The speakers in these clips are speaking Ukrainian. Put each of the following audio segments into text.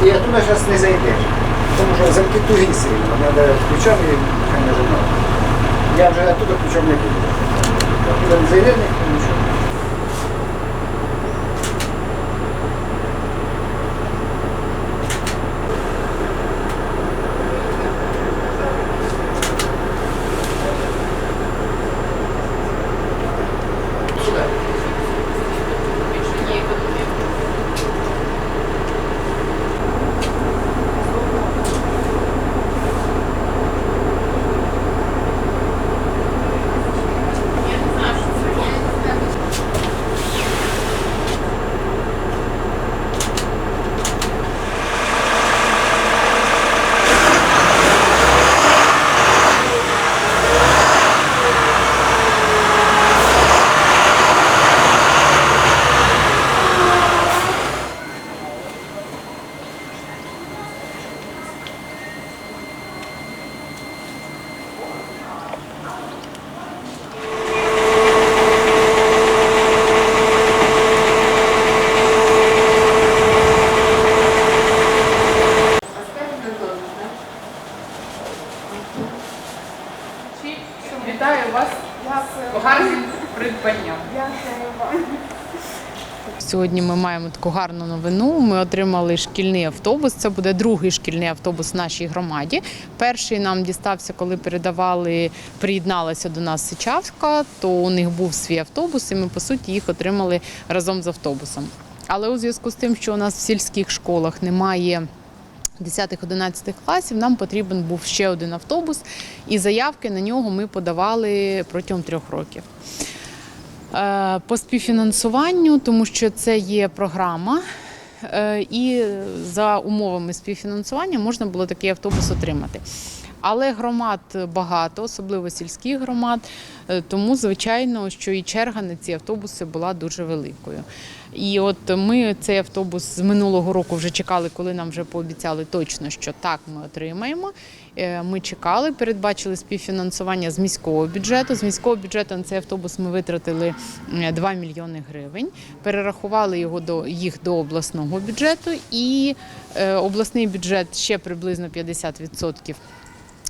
туди зараз не зайдеш. Тому що замки тугі сильно, треба ключом і хай нажимати. Я вже оттуда ключом не буду. Оттуда не зайде ніхто нічого. Вітаю вас з гарним придбанням. Сьогодні ми маємо таку гарну новину. Ми отримали шкільний автобус. Це буде другий шкільний автобус в нашій громаді. Перший нам дістався, коли передавали, приєдналася до нас Сичавська, то у них був свій автобус, і ми по суті їх отримали разом з автобусом. Але у зв'язку з тим, що у нас в сільських школах немає 10-11 класів нам потрібен був ще один автобус, і заявки на нього ми подавали протягом трьох років. Е, По співфінансуванню, тому що це є програма, е, і за умовами співфінансування можна було такий автобус отримати. Але громад багато, особливо сільських громад, е, тому звичайно, що і черга на ці автобуси була дуже великою. І от ми цей автобус з минулого року вже чекали, коли нам вже пообіцяли точно, що так ми отримаємо. Е, Ми чекали, передбачили співфінансування з міського бюджету. З міського бюджету на цей автобус ми витратили е, 2 мільйони гривень. Перерахували його до їх до обласного бюджету, і е, обласний бюджет ще приблизно 50%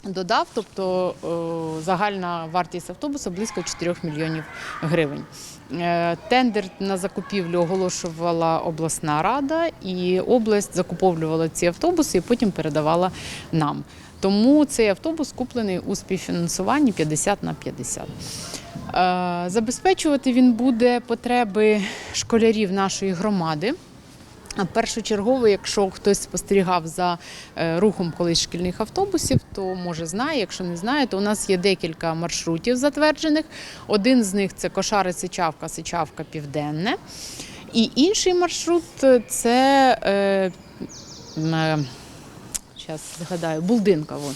додав, тобто е, загальна вартість автобуса близько 4 мільйонів гривень. Е, Тендер на закупівлю оголошувала обласна рада, і область закуповувала ці автобуси і потім передавала нам. Тому цей автобус куплений у співфінансуванні 50 на 50. Е, Забезпечувати він буде потреби школярів нашої громади. Першочергово, якщо хтось спостерігав за е, рухом колись шкільних автобусів, то може знає. Якщо не знає, то у нас є декілька маршрутів затверджених. Один з них це Кошари Сичавка, Сичавка Південне. І інший маршрут це е, Зараз згадаю, Булдинка. Вон.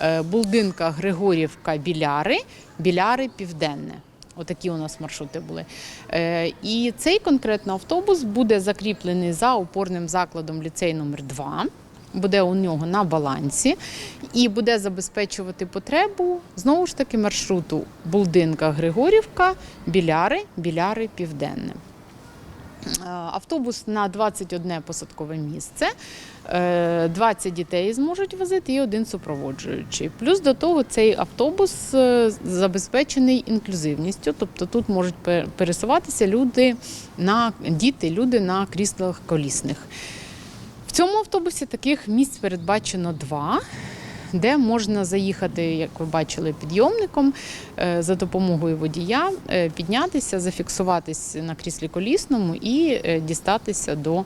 Е, Булдинка, Григорівка, Біляри, Біляри, Південне. Отакі у нас маршрути були. Е, І цей конкретно автобус буде закріплений за опорним закладом ліцей номер 2 буде у нього на балансі і буде забезпечувати потребу знову ж таки маршруту Булдинка, Григорівка, Біляри, Біляри, Південне. Е, Автобус на 21 посадкове місце. Е, 20 дітей зможуть возити і один супроводжуючий. Плюс до того цей автобус е, забезпечений інклюзивністю, тобто тут можуть пересуватися люди на діти, люди на кріслах колісних. В цьому автобусі таких місць передбачено два. Де можна заїхати, як ви бачили, підйомником е, за допомогою водія, е, піднятися, зафіксуватись на кріслі колісному і е, дістатися до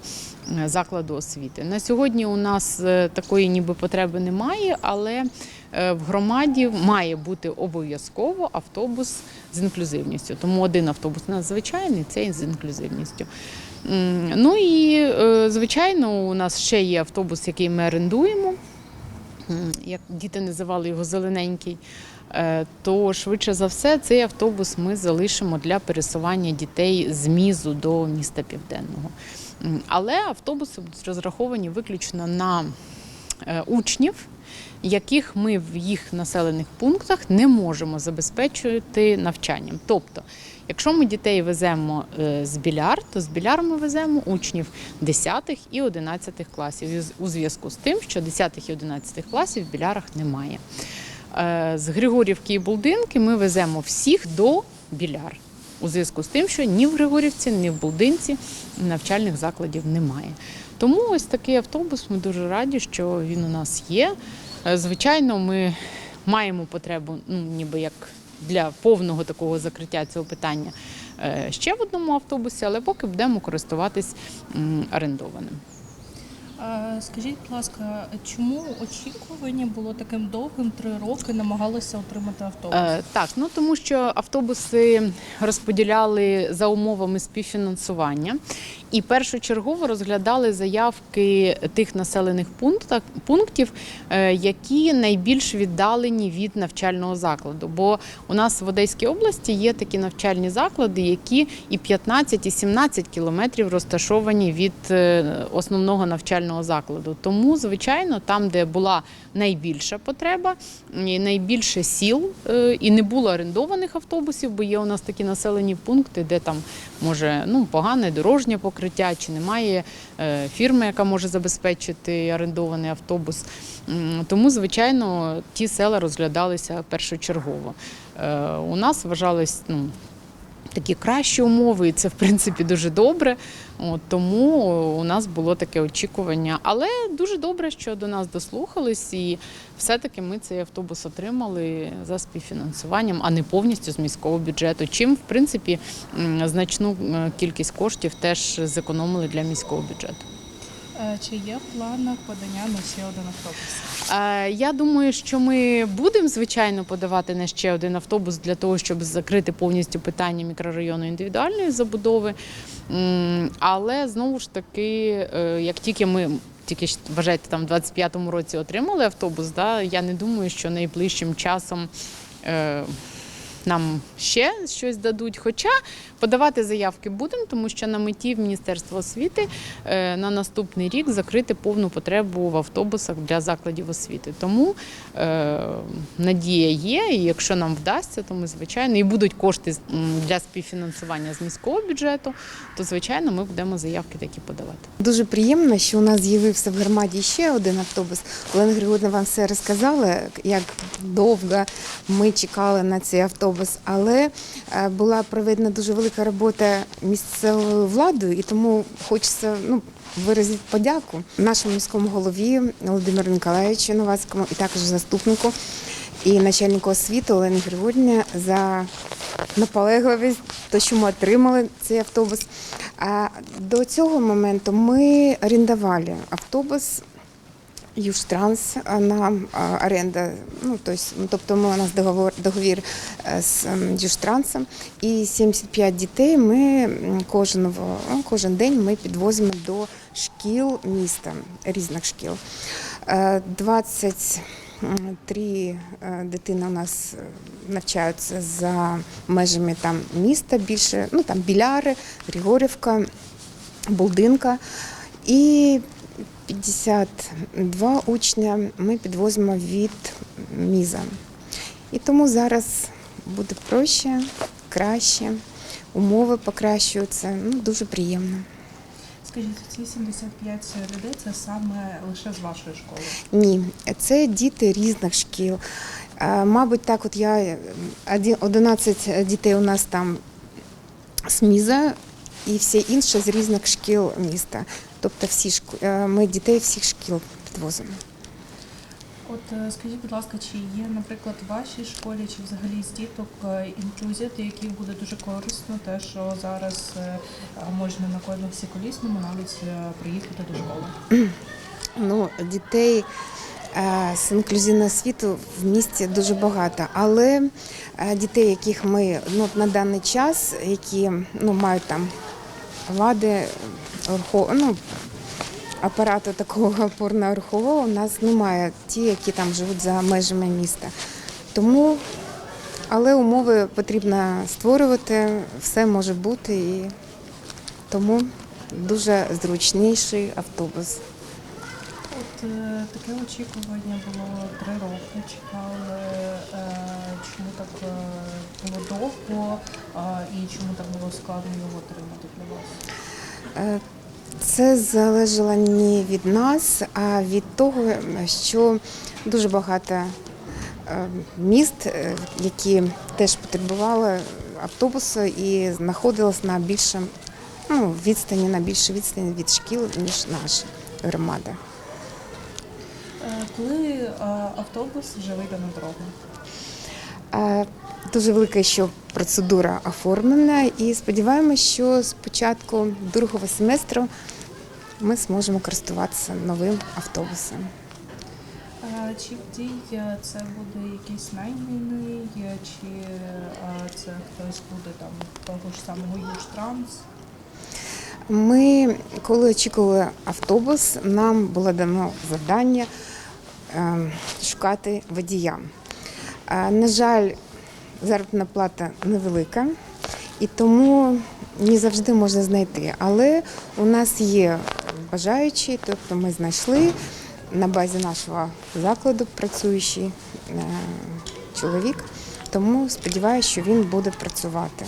закладу освіти. На сьогодні у нас такої ніби потреби немає, але в громаді має бути обов'язково автобус з інклюзивністю. Тому один автобус у нас звичайний, цей з інклюзивністю. Ну і звичайно, у нас ще є автобус, який ми орендуємо. Як діти називали його зелененький, Е, то швидше за все цей автобус ми залишимо для пересування дітей з мізу до міста Південного. Але автобуси будуть розраховані виключно на учнів яких ми в їх населених пунктах не можемо забезпечувати навчанням. Тобто, якщо ми дітей веземо е, з біляр, то з біляр ми веземо учнів 10 і 11 класів у зв'язку з тим, що 10 і 11 класів в білярах немає. Е, З Григорівки і Булдинки ми веземо всіх до біляр. У зв'язку з тим, що ні в Григорівці, ні в Булдинці навчальних закладів немає. Тому ось такий автобус. Ми дуже раді, що він у нас є. Е, Звичайно, ми маємо потребу, ну ніби як для повного такого закриття цього питання е, ще в одному автобусі, але поки будемо користуватись орендованим. Скажіть, будь ласка, чому очікування було таким довгим? Три роки намагалися отримати автобус? Е, так, ну тому що автобуси розподіляли за умовами співфінансування і першочергово розглядали заявки тих населених пунктах, пунктів, е, які найбільш віддалені від навчального закладу. Бо у нас в Одеській області є такі навчальні заклади, які і 15, і 17 кілометрів розташовані від е, основного навчального закладу. Тому, звичайно, там, де була найбільша потреба, і найбільше сіл, е, і не було орендованих автобусів, бо є у нас такі населені пункти, де там може ну погане дорожнє покриття, чи немає е, фірми, яка може забезпечити орендований автобус. Тому, звичайно, ті села розглядалися першочергово. Е, У нас вважались ну, такі кращі умови, і це в принципі дуже добре. От, тому у нас було таке очікування. Але дуже добре, що до нас дослухались, і все-таки ми цей автобус отримали за співфінансуванням, а не повністю з міського бюджету. Чим, в принципі, значну е, кількість коштів теж зекономили для міського бюджету. Е, Чи є в планах подання на ще один автобус? Е, Я думаю, що ми будемо звичайно подавати на ще один автобус для того, щоб закрити повністю питання мікрорайону індивідуальної забудови. Але знову ж таки, е, як тільки ми. Тільки вважайте, там в 25-му році отримали автобус, да, я не думаю, що найближчим часом нам ще щось дадуть. Хоча подавати заявки будемо, тому що на меті в Міністерства освіти е, на наступний рік закрити повну потребу в автобусах для закладів освіти. Тому е, надія є, і якщо нам вдасться, то ми звичайно і будуть кошти для співфінансування з міського бюджету, то звичайно ми будемо заявки такі подавати. Дуже приємно, що у нас з'явився в громаді ще один автобус. Олена Григорівна вам все розказала, як довго ми чекали на цей автобус. Але е, була проведена дуже велика робота місцевою владою, і тому хочеться ну, виразити подяку нашому міському голові Володимиру Ніколаєвичу Новацькому і також заступнику і начальнику освіти Олені Григорівні за наполегливість, то, що ми отримали цей автобус. А до цього моменту ми орендували автобус Южтранс а, на а, оренда. Ну, то есть, ну, тобто ми, у нас договор, договір е, з ем, Южтрансом. І 75 дітей ми кожного, ну, кожен день ми підвозимо до шкіл міста, різних шкіл. Е, 23 е, дитини у нас е, навчаються за межами там міста більше, ну там Біляри, Григорівка, Булдинка. І 52 учня ми підвозимо від міза. І тому зараз буде проще, краще, умови покращуються. Ну, дуже приємно. Скажіть, ці 75 людей це саме лише з вашої школи. Ні, це діти різних шкіл. Е, Мабуть, так, от я е, 11 дітей у нас там з міза і всі інші з різних шкіл міста. Тобто всі шк- е, ми дітей всіх шкіл підвозимо. От е, скажіть, будь ласка, чи є, наприклад, в вашій школі чи взагалі з діток е, інклюзія, яких буде дуже корисно, те, що зараз можна на кожному всіколісному навіть приїхати до школи? Ну, дітей з інклюзивного освіту в місті дуже багато, але дітей, яких ми ну, на даний час, які ну, мають там рухо- ну, апарату такого опорно-рухового, у нас немає ті, які там живуть за межами міста. Тому, але умови потрібно створювати, все може бути і тому дуже зручніший автобус. Е, таке очікування було три роки. Чекали, е, чому так е, було довго і чому так було складно його отримати для вас? Це залежало не від нас, а від того, що дуже багато міст, які теж потребували автобусу і знаходились на більшому ну, відстані, на більшій відстані від шкіл, ніж наша громада. Е, Коли е, автобус вже вийде на дорогу? Е, Дуже велика ще процедура оформлена і сподіваємося, що з початку другого семестру ми зможемо користуватися новим автобусом. Чи в дій це буде якийсь найманий, е, чи це хтось буде там того ж самого Южтранс? Ми, коли очікували автобус, нам було дано завдання шукати водія. Е, На жаль, заробітна плата невелика, і тому не завжди можна знайти. Але у нас є бажаючі, тобто ми знайшли на базі нашого закладу працюючий е, чоловік, тому сподіваюся, що він буде працювати.